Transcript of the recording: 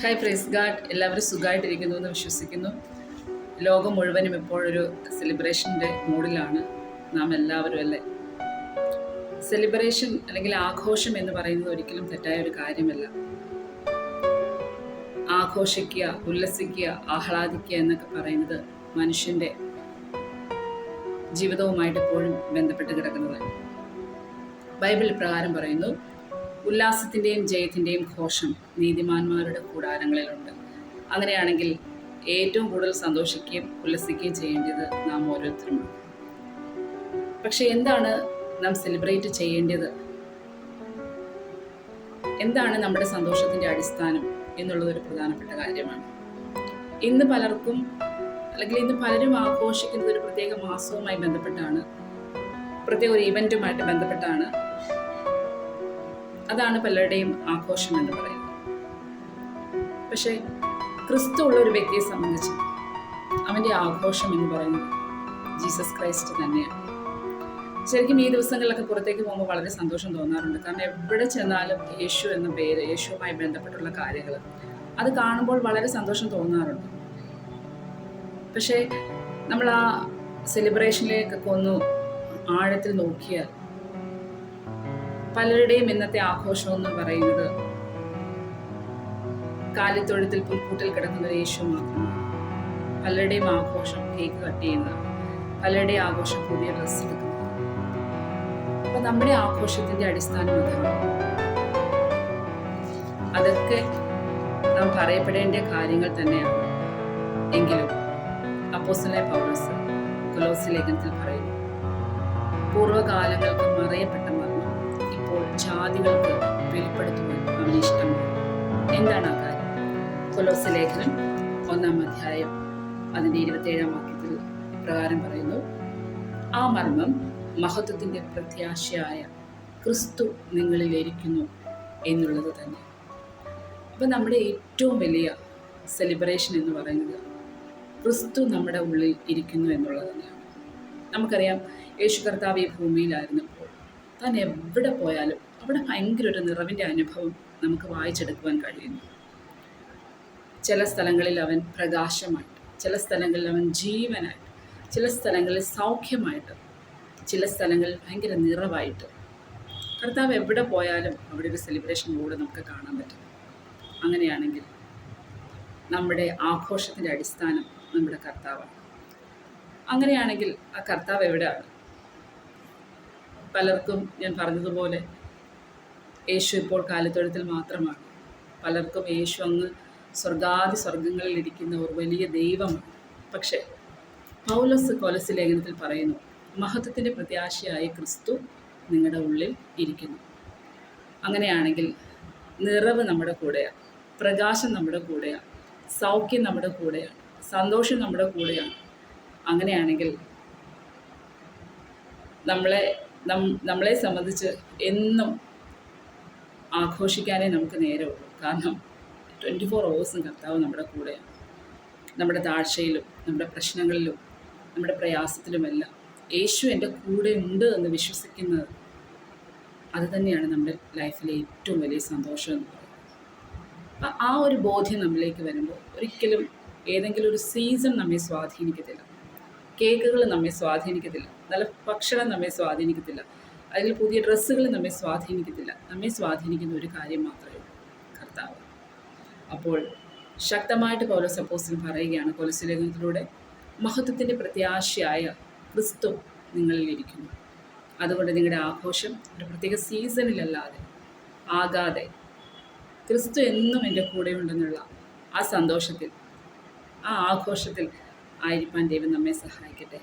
Hi praise God എല്ലാവരും സുഖമായിട്ടിരിക്കുന്നു എന്ന് വിശ്വസിക്കുന്നു. ലോകം മുഴുവനും ഇപ്പോഴൊരു സെലിബ്രേഷന്റെ മൂഡിലാണ് നാം എല്ലാവരും അല്ലേ? സെലിബ്രേഷൻ അല്ലെങ്കിൽ ആഘോഷം എന്ന് പറയുന്നത് ഒരിക്കലും തെറ്റായ ഒരു കാര്യമല്ല. ആഘോഷിക്കുക ഉല്ലസിക്കുക ആഹ്ലാദിക്കുക എന്നൊക്കെ പറയുന്നത് മനുഷ്യന്റെ ജീവിതവുമായിട്ട് എപ്പോഴും ബന്ധപ്പെട്ട് കിടക്കുന്നതാണ്. ബൈബിൾ പ്രകാരം പറയുന്നു ഉല്ലാസത്തിന്റെയും ജയത്തിന്റെയും ഘോഷം നീതിമാന്മാരുടെ കൂടാരങ്ങളിലുണ്ട്. അങ്ങനെയാണെങ്കിൽ ഏറ്റവും കൂടുതൽ സന്തോഷിക്കുകയും ഉല്ലസിക്കുകയും ചെയ്യേണ്ടത് നാം ഓരോരുത്തരുമാണ്. പക്ഷെ എന്താണ് നാം സെലിബ്രേറ്റ് ചെയ്യേണ്ടത്? എന്താണ് നമ്മുടെ സന്തോഷത്തിന്റെ അടിസ്ഥാനം എന്നുള്ളത് ഒരു പ്രധാനപ്പെട്ട കാര്യമാണ്. ഇന്ന് പലർക്കും അല്ലെങ്കിൽ ഇന്ന് പലരും ആഘോഷിക്കുന്നത് ഒരു പ്രത്യേക മാസവുമായി ബന്ധപ്പെട്ടാണ് പ്രത്യേക ഒരു ഇവന്റുമായിട്ട് ബന്ധപ്പെട്ടാണ് അതാണ് പലരുടെയും ആഘോഷം എന്ന് പറയുന്നത്. പക്ഷേ ക്രിസ്തു ഉള്ള ഒരു വ്യക്തിയെ സംബന്ധിച്ച് അവന്റെ ആഘോഷം എന്ന് പറയുന്നത് ജീസസ് ക്രൈസ്റ്റ് തന്നെയാണ്. ശരിക്കും ഈ ദിവസങ്ങളിലൊക്കെ പുറത്തേക്ക് പോകുമ്പോൾ വളരെ സന്തോഷം തോന്നാറുണ്ട്. കാരണം എവിടെ ചെന്നാലും യേശു എന്ന പേര് യേശുവുമായി ബന്ധപ്പെട്ടുള്ള കാര്യങ്ങൾ അത് കാണുമ്പോൾ വളരെ സന്തോഷം തോന്നാറുണ്ട്. പക്ഷേ നമ്മൾ ആ സെലിബ്രേഷനിലേക്കൊക്കെ ഒന്ന് ആഴത്തിൽ നോക്കിയാൽ പലരുടെയും ഇന്നത്തെ ആഘോഷം എന്ന് പറയുന്നത് കാലിത്തൊഴുത്തിൽ പുൽക്കൂട്ടിൽ കിടക്കുന്ന ഒരു യേശു മാത്രമാണ്. പലരുടെയും ആഘോഷം കേക്ക് കട്ട് ചെയ്യുന്നതാണ് പലരുടെയും ആഘോഷം പുതിയ ഡ്രസ്സ് എടുക്കുന്നത്. അപ്പൊ നമ്മുടെ ആഘോഷത്തിന്റെ അടിസ്ഥാനം അതാണ് അതൊക്കെ നാം പറയപ്പെടേണ്ട കാര്യങ്ങൾ തന്നെയാണ്. എങ്കിലും അപ്പോസിലെ പൗലോസ് കൊലോസി ലേഖനത്തിൽ പറയുന്നു പൂർവകാലങ്ങൾക്ക് മറയപ്പെട്ട ജാതികൾക്ക് വെളിപ്പെടുത്തുവാൻ അവന് ഇഷ്ടമാണ്. എന്താണ് ആ കാര്യം? കൊലോസ ലേഖനം ഒന്നാം അധ്യായം അതിന്റെ ഇരുപത്തേഴാം വാക്യത്തിൽ ഇപ്രകാരം പറയുന്നു. ആ മർമ്മം മഹത്വത്തിന്റെ പ്രത്യാശയായ ക്രിസ്തു നിങ്ങളിലിരിക്കുന്നു എന്നുള്ളത് തന്നെ. അപ്പം നമ്മുടെ ഏറ്റവും വലിയ സെലിബ്രേഷൻ എന്ന് പറയുന്നത് ക്രിസ്തു നമ്മുടെ ഉള്ളിൽ ഇരിക്കുന്നു എന്നുള്ളത് തന്നെയാണ്. നമുക്കറിയാം യേശു കർത്താവ് ഈ ഭൂമിയിലായിരുന്നപ്പോൾ താൻ എവിടെ പോയാലും അവിടെ ഭയങ്കര ഒരു നിറവിന്റെ അനുഭവം നമുക്ക് വായിച്ചെടുക്കുവാൻ കഴിയുന്നു. ചില സ്ഥലങ്ങളിൽ അവൻ പ്രകാശമായിട്ട് ചില സ്ഥലങ്ങളിൽ അവൻ ജീവനായിട്ട് ചില സ്ഥലങ്ങളിൽ സൗഖ്യമായിട്ട് ചില സ്ഥലങ്ങളിൽ ഭയങ്കര നിറവായിട്ട്. കർത്താവ് എവിടെ പോയാലും അവിടെ ഒരു സെലിബ്രേഷൻ കൂടെ നമുക്ക് കാണാൻ പറ്റും. അങ്ങനെയാണെങ്കിൽ നമ്മുടെ ആഘോഷത്തിന്റെ അടിസ്ഥാനം നമ്മുടെ കർത്താവാണ്. അങ്ങനെയാണെങ്കിൽ ആ കർത്താവ് എവിടെയാണ്? പലർക്കും ഞാൻ പറഞ്ഞതുപോലെ യേശു ഇപ്പോൾ കാലത്തൊഴുത്തിൽ മാത്രമാണ്. പലർക്കും യേശു അങ്ങ് സ്വർഗാദി സ്വർഗങ്ങളിൽ ഇരിക്കുന്ന ഒരു വലിയ ദൈവമാണ് പക്ഷേ പൗലസ് കൊലസ് ലേഖനത്തിൽ പറയുന്നു മഹത്വത്തിന്റെ പ്രത്യാശയായ ക്രിസ്തു നിങ്ങളുടെ ഉള്ളിൽ ഇരിക്കുന്നു. അങ്ങനെയാണെങ്കിൽ നിറവ് നമ്മുടെ കൂടെയാണ് പ്രകാശം നമ്മുടെ കൂടെയാണ് സൗഖ്യം നമ്മുടെ കൂടെയാണ് സന്തോഷം നമ്മുടെ കൂടെയാണ്. അങ്ങനെയാണെങ്കിൽ നമ്മളെ നമ്മളെ സംബന്ധിച്ച് എന്നും ആഘോഷിക്കാനേ നമുക്ക് നേരമുള്ളൂ. കാരണം ട്വന്റി ഫോർ അവേഴ്സും കർത്താവ് നമ്മുടെ കൂടെയാണ് നമ്മുടെ താഴ്ചയിലും നമ്മുടെ പ്രശ്നങ്ങളിലും നമ്മുടെ പ്രയാസത്തിലുമെല്ലാം യേശു എന്റെ കൂടെ ഉണ്ട് എന്ന് വിശ്വസിക്കുന്നത് അത് തന്നെയാണ് നമ്മുടെ ലൈഫിലെ ഏറ്റവും വലിയ സന്തോഷം എന്ന് പറയുന്നത്. ആ ഒരു ബോധ്യം നമ്മളിലേക്ക് വരുമ്പോൾ ഒരിക്കലും ഏതെങ്കിലും ഒരു സീസൺ നമ്മെ സ്വാധീനിക്കത്തില്ല. കേക്കുകൾ നമ്മെ സ്വാധീനിക്കത്തില്ല. നല്ല ഭക്ഷണം നമ്മെ സ്വാധീനിക്കത്തില്ല. അതിൽ പുതിയ ഡ്രസ്സുകൾ നമ്മെ സ്വാധീനിക്കത്തില്ല. നമ്മെ സ്വാധീനിക്കുന്ന ഒരു കാര്യം മാത്രമേ ഉള്ളൂ. കർത്താവ്. അപ്പോൾ ശക്തമായിട്ട് പൗലോസ് അപ്പോസ്തലൻ പറയുകയാണ് പൗലോസ് മഹത്വത്തിന്റെ പ്രത്യാശയായ ക്രിസ്തു നിങ്ങളിൽ ഇരിക്കുന്നു. അതുകൊണ്ട് നിങ്ങളുടെ ആഘോഷം ഒരു പ്രത്യേക സീസണിലല്ലാതെ ആകാതെ ക്രിസ്തു എന്നും എന്റെ കൂടെയുണ്ടെന്നുള്ള ആ സന്തോഷത്തിൽ ആ ആഘോഷത്തിൽ ആയിരിക്കാൻ ദൈവം നമ്മെ സഹായിക്കട്ടെ.